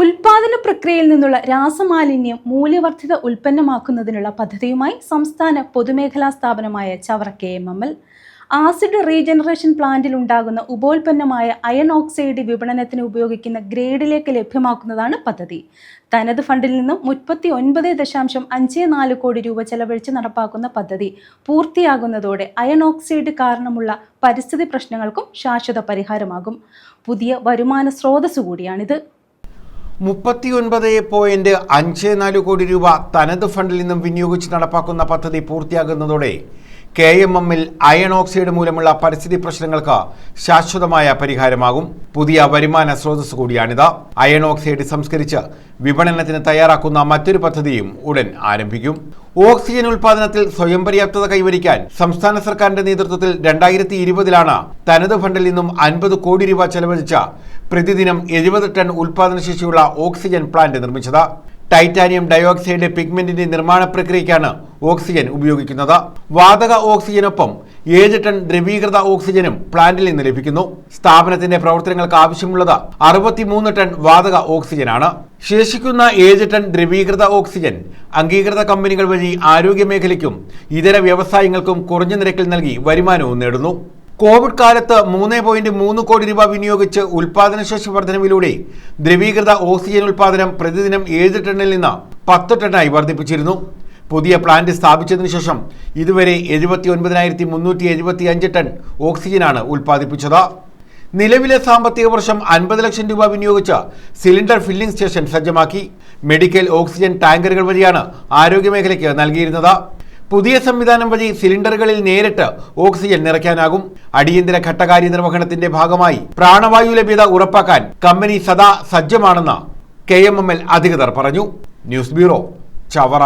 ഉൽപാദന പ്രക്രിയയിൽ നിന്നുള്ള രാസമാലിന്യം മൂല്യവർദ്ധിത ഉൽപ്പന്നമാക്കുന്നതിനുള്ള പദ്ധതിയുമായി സംസ്ഥാന പൊതുമേഖലാ സ്ഥാപനമായ Chavara K M M L. Acid regeneration പ്ലാന്റിൽ ഉണ്ടാകുന്ന ഉപോൽപ്പന്നമായ അയൺ ഓക്സൈഡ് വിപണനത്തിന് ഉപയോഗിക്കുന്ന ഗ്രേഡിലേക്ക് ലഭ്യമാക്കുന്നതാണ് പദ്ധതി. തനത് ഫണ്ടിൽ നിന്നും മുപ്പത്തി ഒൻപത് ദശാംശം അഞ്ച് നാല് കോടി രൂപ ചെലവഴിച്ച് നടപ്പാക്കുന്ന പദ്ധതി പൂർത്തിയാകുന്നതോടെ അയൺ ഓക്സൈഡ് കാരണമുള്ള പരിസ്ഥിതി പ്രശ്നങ്ങൾക്കും ശാശ്വത പരിഹാരമാകും. പുതിയ വരുമാന സ്രോതസ്സു കൂടിയാണിത്. മുപ്പത്തിയൊൻപത് പോയിന്റ് അഞ്ച് നാല് കോടി രൂപ തനത് ഫണ്ടിൽ നിന്നും വിനിയോഗിച്ച് നടപ്പാക്കുന്ന പദ്ധതി പൂർത്തിയാകുന്നതോടെ കെ എം എമ്മിൽ അയൺ ഓക്സൈഡ് മൂലമുള്ള പരിസ്ഥിതി പ്രശ്നങ്ങൾക്ക് ശാശ്വതമായ പരിഹാരമാകും. പുതിയ വരുമാന സ്രോതസ് കൂടിയാണിത്. അയൺ ഓക്സൈഡ് സംസ്കരിച്ച് വിപണനത്തിന് തയ്യാറാക്കുന്ന മറ്റൊരു പദ്ധതിയും ഉടൻ ആരംഭിക്കും. ഓക്സിജൻ ഉൽപാദനത്തിൽ സ്വയം പര്യാപ്തത കൈവരിക്കാൻ സംസ്ഥാന സർക്കാരിന്റെ നേതൃത്വത്തിൽ രണ്ടായിരത്തി ഇരുപതിലാണ് തനത് ഫണ്ടിൽ നിന്നും അൻപത് കോടി രൂപ ചെലവഴിച്ച പ്രതിദിനം എഴുപത് ടൺ ഉൽപാദനശേഷിയുള്ള ഓക്സിജൻ പ്ലാന്റ് നിർമ്മിച്ചത്. ടൈറ്റാനിയം ഡയോക്സൈഡ് പിഗ്മെന്റിന്റെ നിർമ്മാണ പ്രക്രിയയ്ക്കാണ് ഓക്സിജൻ ഉപയോഗിക്കുന്നത്. വാതക ഓക്സിജനൊപ്പം ഏഴ് ടൺ ദ്രവീകൃത ഓക്സിജനും പ്ലാന്റിൽ നിന്ന് ലഭിക്കുന്നു. സ്ഥാപനത്തിന്റെ പ്രവർത്തനങ്ങൾക്ക് ആവശ്യമുള്ളത് അറുപത്തിമൂന്ന് ടൺ വാതക ഓക്സിജനാണ്. ശേഷിക്കുന്ന ഏഴ് ടൺ ദ്രവീകൃത ഓക്സിജൻ അംഗീകൃത കമ്പനികൾ വഴി ആരോഗ്യ മേഖലയ്ക്കും ഇതര വ്യവസായങ്ങൾക്കും കുറഞ്ഞ നിരക്കിൽ നൽകി വരുമാനവും നേടുന്നു. കോവിഡ് കാലത്ത് മൂന്ന് പോയിന്റ് മൂന്ന് കോടി രൂപ വിനിയോഗിച്ച് ഉൽപാദനശേഷി വർധനവിലൂടെ ദ്രവീകൃത ഓക്സിജൻ ഉൽപാദനം പ്രതിദിനം ഏഴ് ടണ്ണിൽ നിന്ന് പത്ത് ടണ്ണായി വർദ്ധിപ്പിച്ചിരുന്നു. പുതിയ പ്ലാന്റ് സ്ഥാപിച്ചതിനു ശേഷം ഇതുവരെ എഴുപത്തി ഒൻപതിനായിരത്തി മുന്നൂറ്റി എഴുപത്തി അഞ്ച് ടൺ ഓക്സിജനാണ് ഉൽപ്പാദിപ്പിച്ചത്. നിലവിലെ സാമ്പത്തിക വർഷം അൻപത് ലക്ഷം രൂപ വിനിയോഗിച്ച് സിലിണ്ടർ ഫില്ലിംഗ് സ്റ്റേഷൻ സജ്ജമാക്കി. മെഡിക്കൽ ഓക്സിജൻ ടാങ്കറുകൾ വഴിയാണ് ആരോഗ്യമേഖലയ്ക്ക് നൽകിയിരുന്നത്. പുതിയ സംവിധാനം വഴി സിലിണ്ടറുകളിൽ നേരിട്ട് ഓക്സിജൻ നിറയ്ക്കാനാകും. അടിയന്തര ഘട്ടകാര്യ നിർവഹണത്തിന്റെ ഭാഗമായി പ്രാണവായു ലഭ്യത ഉറപ്പാക്കാൻ കമ്പനി സദാ സജ്ജമാണെന്ന് കെ എം എം എൽ അധികൃതർ പറഞ്ഞു. News bureau Chavara.